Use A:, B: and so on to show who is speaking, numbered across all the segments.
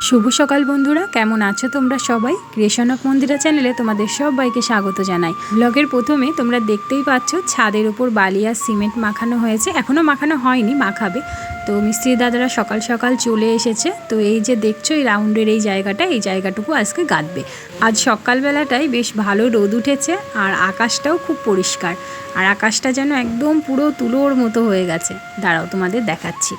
A: শুভ সকাল বন্ধুরা, কেমন আছো তোমরা সবাই? ক্রিয়েশন মন্দিরা চ্যানেলে তোমাদের সবাইকে স্বাগত জানাই। ব্লগের প্রথমে তোমরা দেখতেই পাচ্ছ, ছাদের উপর বালি আর সিমেন্ট মাখানো হয়েছে। এখনও মাখানো হয়নি, মাখাবে। তো মিস্ত্রি দাদারা সকাল সকাল চলে এসেছে। তো এই যে দেখছ, এই রাউন্ডের এই জায়গাটা, এই জায়গাটুকু আজকে গাঁদবে। আজ সকালবেলাটাই বেশ ভালো রোদ উঠেছে আর আকাশটাও খুব পরিষ্কার। আর আকাশটা যেন একদম পুরো তুলোর মতো হয়ে গেছে। দাঁড়াও তোমাদের দেখাচ্ছি।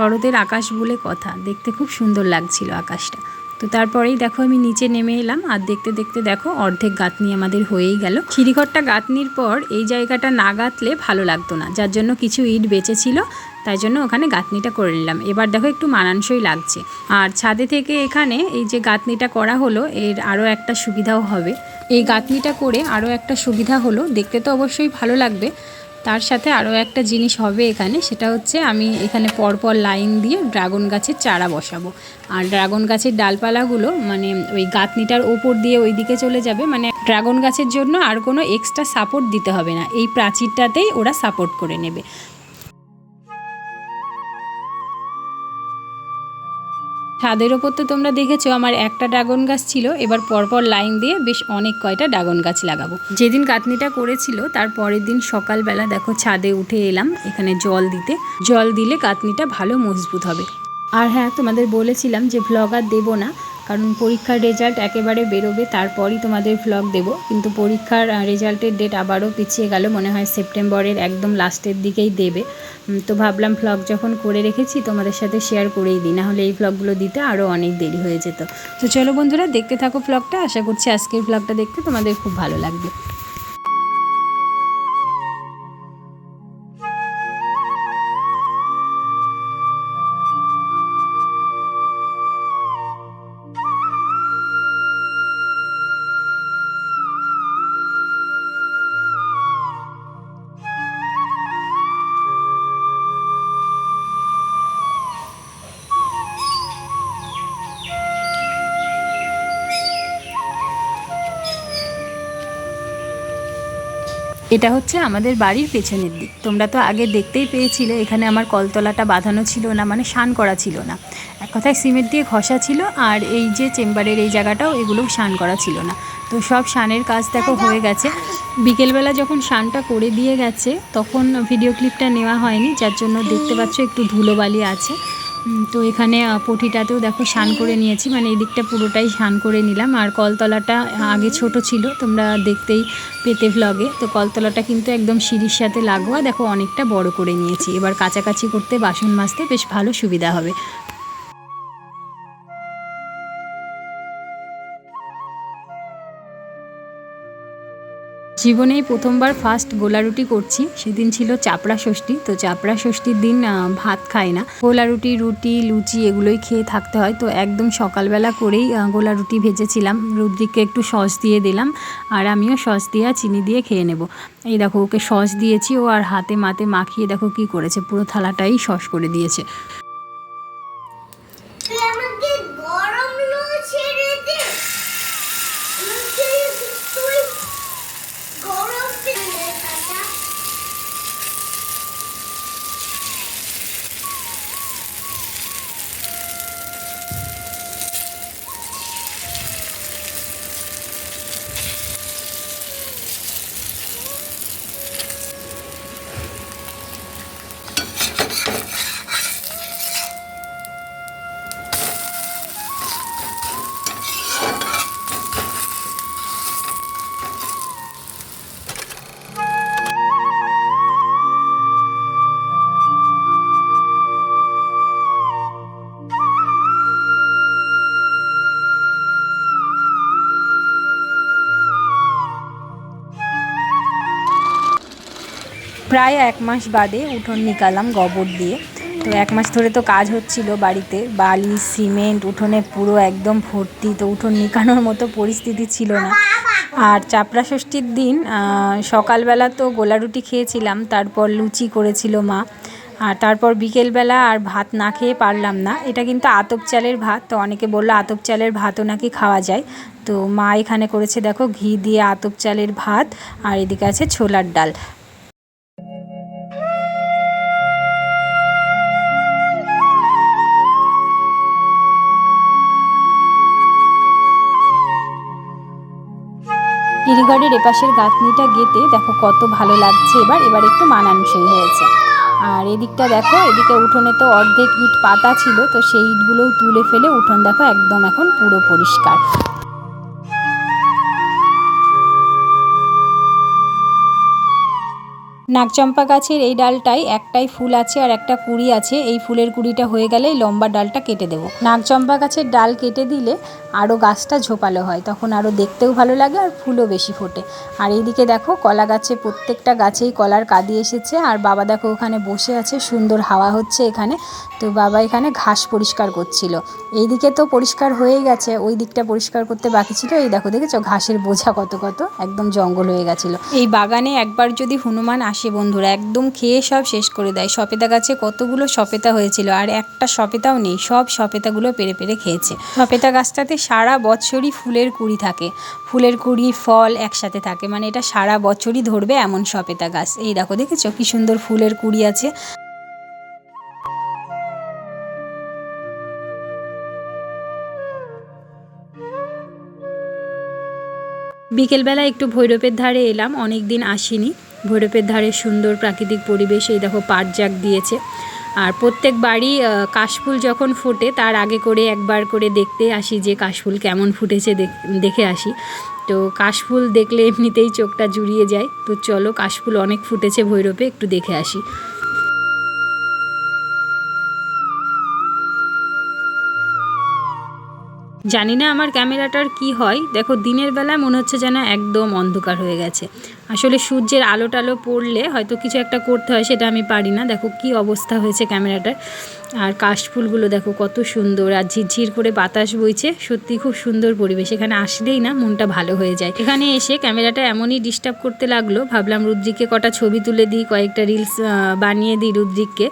A: শরতের আকাশ বলে কথা। দেখতে খুব সুন্দর লাগছিল আকাশটা। তো তারপরেই দেখো আমি নিচে নেমে এলাম আর দেখতে দেখতে দেখো অর্ধেক গাঁথনি আমাদের হয়েই গেল। সিঁড়িঘরটা গাঁথনির পর এই জায়গাটা না গাঁথলে ভালো লাগতো না, যার জন্য কিছু ইট বেঁচেছিল, তাই জন্য ওখানে গাঁথনিটা করে নিলাম। এবার দেখো একটু মানানসই লাগছে। আর ছাদে থেকে এখানে এই যে গাঁথনিটা করা হলো, এর আরও একটা সুবিধাও হবে। এই গাঁথনিটা করে আরও একটা সুবিধা হলো, দেখতে তো অবশ্যই ভালো লাগবে। তার সাথে আরও একটা জিনিস হবে এখানে, সেটা হচ্ছে আমি এখানে পরপর লাইন দিয়ে ড্রাগন গাছের চারা বসাবো। আর ড্রাগন গাছের ডালপালাগুলো মানে ওই গাঁথনিটার ওপর দিয়ে ওই দিকে চলে যাবে মানে ড্রাগন গাছের জন্য আর কোনো এক্সট্রা সাপোর্ট দিতে হবে না। এই প্রাচীরটাতেই ওরা সাপোর্ট করে নেবে। ছাদের ওপর তো তোমরা দেখেছ, আমার একটা ড্রাগন গাছ ছিল। এবার পরপর লাইন দিয়ে বেশ অনেক কয়টা ড্রাগন গাছ লাগাবো। যেদিন কাতনিটা করেছিল, তার পরের দিন সকালবেলা দেখো ছাদে উঠে এলাম, এখানে জল দিতে। জল দিলে কাটনিটা ভালো মজবুত হবে। আর হ্যাঁ তোমাদের বলেছিলাম যে ভ্লগার দেবো না কারণ পরীক্ষার রেজাল্ট একেবারে বেরোবে, তারপরই তোমাদের ভ্লগ দেব। কিন্তু পরীক্ষার রেজাল্টের ডেট আবারও পিছিয়ে গেল, মনে হয় সেপ্টেম্বরের একদম লাস্টের দিকেই দেবে। তো ভাবলাম ভ্লগ যখন করে রেখেছি, তোমাদের সাথে শেয়ার করেই দিই নাহলে এই ভ্লগগুলো দিতে আরও অনেক দেরি হয়ে যেত। তো চলো বন্ধুরা, দেখতে থাকো ভ্লগটা আশা করছি আজকের ভ্লগটা দেখতে তোমাদের খুব ভালো লাগবে। এটা হচ্ছে আমাদের বাড়ির পেছনের দিক। তোমরা তো আগে দেখতেই পেয়েছিলে, এখানে আমার কলতলাটা বাঁধানো ছিল না মানে শান করা ছিল না। এক কথায় সিমেন্ট দিয়ে ঘষা ছিল, আর এই যে চেম্বারের এই জায়গাটাও এগুলোও শান করা ছিল না। তো সব শানের কাজ দেখো হয়ে গেছে। বিকেলবেলা যখন শানটা করে দিয়ে গেছে, তখন ভিডিও ক্লিপটা নেওয়া হয়নি, যার জন্য দেখতে পাচ্ছ একটু ধুলোবালি আছে। তো এখানে পটিটাতেও দেখো স্নান করে নিয়েছি। মানে এদিকটা দিকটা পুরোটাই স্নান করে নিলাম। আর কলতলাটা আগে ছোট ছিল, তোমরা দেখতেই পেতে ভ্লগে তো কলতলাটা কিন্তু একদম সিঁড়ির সাথে লাগোয়া। দেখো অনেকটা বড় করে নিয়েছি। এবার কাছাকাছি করতে বাসন মাজতে বেশ ভালো সুবিধা হবে। জীবনেই প্রথমবার ফার্স্ট গোলা রুটি করছি, সেদিন ছিল চাপড়া ষষ্ঠী, তো চাপড়া ষষ্ঠীর দিন ভাত খাই না। গোলা রুটি রুটি লুচি এগুলোই খেয়ে থাকতে হয়, তো একদম সকালবেলা করেই গোলা রুটি ভেজেছিলাম। রুদ্রিককে একটু সস দিয়ে দিলাম, আর আমিও সস দিয়ে চিনি দিয়ে খেয়ে নেব। এই দেখো, ওকে সস দিয়েছি, ও আর হাতে মাতে মাখিয়ে দেখো কি করেছে, পুরো থালাটাই সস করে দিয়েছে। প্রায় এক মাস বাদে উঠোন নিকালাম গোবর দিয়ে। তো এক মাস ধরে তো কাজ হচ্ছিল বাড়িতে। বালি, সিমেন্ট, উঠোনে পুরো একদম ভর্তি। তো উঠোন নিকানোর মতো পরিস্থিতি ছিল না। আর চাপড়া ষষ্ঠীর দিন সকালবেলা তো গোলা রুটি খেয়েছিলাম, তারপর লুচি করেছিল মা। আর তারপর বিকেলবেলা আর ভাত না খেয়ে পারলাম না। এটা কিন্তু আতপ চালের ভাত। তো অনেকে বলল আতপ চালের ভাতও নাকি খাওয়া যায়। তো মা এখানে করেছে, দেখো, ঘি দিয়ে আতপ চালের ভাত। আর এদিকে আছে ছোলার ডাল। সিঁড়িঘরের এপাশের গাঁথনিটা গেতে দেখো কত ভালো লাগছে। এবার এবার একটু মানানসই হয়েছে। আর এদিকটা দেখো, এদিকে উঠোনে তো অর্ধেক ইট পাতা ছিল, তো সেই ইটগুলোও তুলে ফেলে উঠোন দেখো একদম এখন পুরো পরিষ্কার। নাগচম্পা গাছের এই ডালটায় একটাই ফুল আছে আর একটা কুড়ি আছে। এই ফুলের কুড়িটা হয়ে গেলেই লম্বা ডালটা কেটে দেবো। নাগচম্পা গাছের ডাল কেটে দিলে আরও গাছটা ঝোপালো হয়, তখন আরও দেখতেও ভালো লাগে আর ফুলও বেশি ফোটে। আর এইদিকে দেখো, কলা গাছে প্রত্যেকটা গাছেই কলার কাঁদি এসেছে আর বাবা দেখো ওখানে বসে আছে, সুন্দর হাওয়া হচ্ছে এখানে। তো বাবা এখানে ঘাস পরিষ্কার করছিল। এইদিকে তো পরিষ্কার হয়েই গেছে, ওই দিকটা পরিষ্কার করতে বাকি ছিল। এই দেখো, দেখেছ? ঘাসের বোঝা কত কত, একদম জঙ্গল হয়ে গেছিল। এই বাগানে একবার যদি হনুমান আসে বন্ধুরা, একদম খেয়ে সব শেষ করে দেয়। সপেতা গাছে কতগুলো সপেতা হয়েছিল, আর একটা সপেতাও নেই, সব সপেতাগুলো পেরে পেরে খেয়েছে। সপেতা গাছটাতে সারা বছরই ফুলের কুড়ি থাকে। ফুলের কুড়ি, ফল একসাথে থাকে মানে এটা সারা বছরই ধরবে এমন সপেতা গাছ। এই দেখো, দেখেছ? কি সুন্দর ফুলের কুড়ি আছে। বিকেলবেলা একটু ভৈরবের ধারে এলাম অনেক দিন আসিনি। ভৈরবের ধারে সুন্দর প্রাকৃতিক পরিবেশ, এই দেখো পাট জাগ দিয়েছে। আর প্রত্যেক বাড়ি কাশফুল যখন ফোটে, তার আগে করে একবার করে দেখতে আসি যে কাশফুল কেমন ফুটেছে দেখ- দেখে আসি। তো কাশফুল দেখলে এমনিতেই চোখটা জুড়িয়ে যায়। তো চলো কাশফুল অনেক ফুটেছে ভৈরবে, একটু দেখে আসি। জানি না আমার ক্যামেরাটার কি হয়। দেখো দিনের বেলায় মনে হচ্ছে যেন একদম অন্ধকার হয়ে গেছে। আসলে সূর্যের আলো টালো পড়লে হয়তো কিছু একটা করতে হয়, সেটা আমি পারি না। দেখো কি অবস্থা হয়েছে ক্যামেরাটার। আর কাশফুলগুলো দেখো কত সুন্দর, আর ঝিরঝির করে বাতাস বইছে। সত্যি খুব সুন্দর পরিবেশ, এখানে আসলেই না মনটা ভালো হয়ে যায়। এখানে এসে ক্যামেরাটা এমনই ডিস্টার্ব করতে লাগল, ভাবলাম রুদ্রিককে কটা ছবি তুলে দিই, কয়েকটা রিলস বানিয়ে দিই রুদ্রিককে।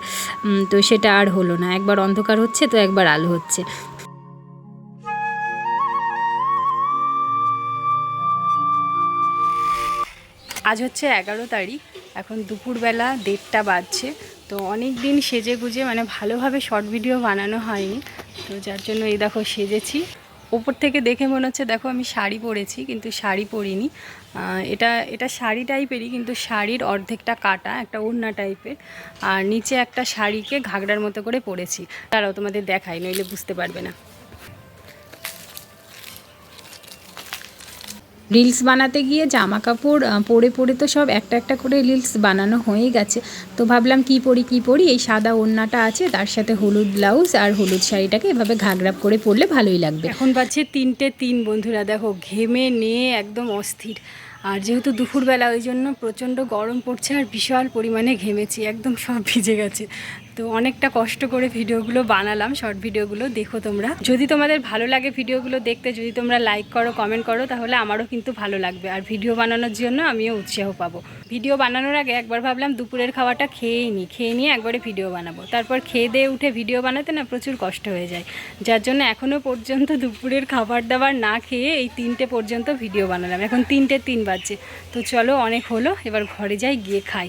A: তো সেটা আর হলো না, একবার অন্ধকার হচ্ছে তো একবার আলো হচ্ছে। আজ হচ্ছে এগারো তারিখ, এখন দুপুরবেলা দেড়টা বাজছে, তো অনেক দিন সেজে গুজে মানে ভালোভাবে শর্ট ভিডিও বানানো হয়নি, তো যার জন্য এই দেখো সেজেছি। ওপর থেকে দেখে মনে হচ্ছে, দেখো আমি শাড়ি পরেছি, কিন্তু শাড়ি পরিনি। এটা এটা শাড়ি টাইপেরই কিন্তু শাড়ির অর্ধেকটা কাটা, একটা ওড়না টাইপের আর নিচে একটা শাড়িকে ঘাগড়ার মতো করে পরেছি। তারাও তোমাদের দেখাই, নইলে বুঝতে পারবে না। রিলস বানাতে গিয়ে জামা কাপড় পরে পরে তো সব একটা একটা করে রিলস বানানো হয়ে গেছে। তো ভাবলাম কি পরি কি পরি? এই সাদা ওড়নাটা আছে, তার সাথে হলুদ ব্লাউজ আর হলুদ শাড়িটাকে এভাবে ঘাগরাপ করে পরলে ভালোই লাগবে। এখন বাজছে তিনটে তিন বন্ধুরা, দেখো ঘেমে নিয়ে একদম অস্থির। আর যেহেতু দুপুরবেলা, ওই জন্য প্রচণ্ড গরম পড়ছে আর বিশাল পরিমাণে ঘেমেছি, একদম সব ভিজে গেছে। তো অনেকটা কষ্ট করে ভিডিওগুলো বানালাম শর্ট ভিডিওগুলো। দেখো তোমরা। যদি তোমাদের ভালো লাগে ভিডিওগুলো দেখতে, যদি তোমরা লাইক করো কমেন্ট করো, তাহলে আমারও কিন্তু ভালো লাগবে। আর ভিডিও বানানোর জন্য আমিও উৎসাহ পাবো। ভিডিও বানানোর আগে একবার ভাবলাম দুপুরের খাওয়াটা খেয়েই নিই খেয়ে নিয়ে একবারে ভিডিও বানাবো। তারপর খেয়ে দিয়ে উঠে ভিডিও বানাতে না প্রচুর কষ্ট হয়ে যায়। যার জন্য এখনও পর্যন্ত দুপুরের খাবার দাবার না খেয়ে এই তিনটে পর্যন্ত ভিডিও বানালাম। এখন তিনটে তিন বাজছে। তো চলো অনেক হলো, এবার ঘরে যাই, গিয়ে খাই।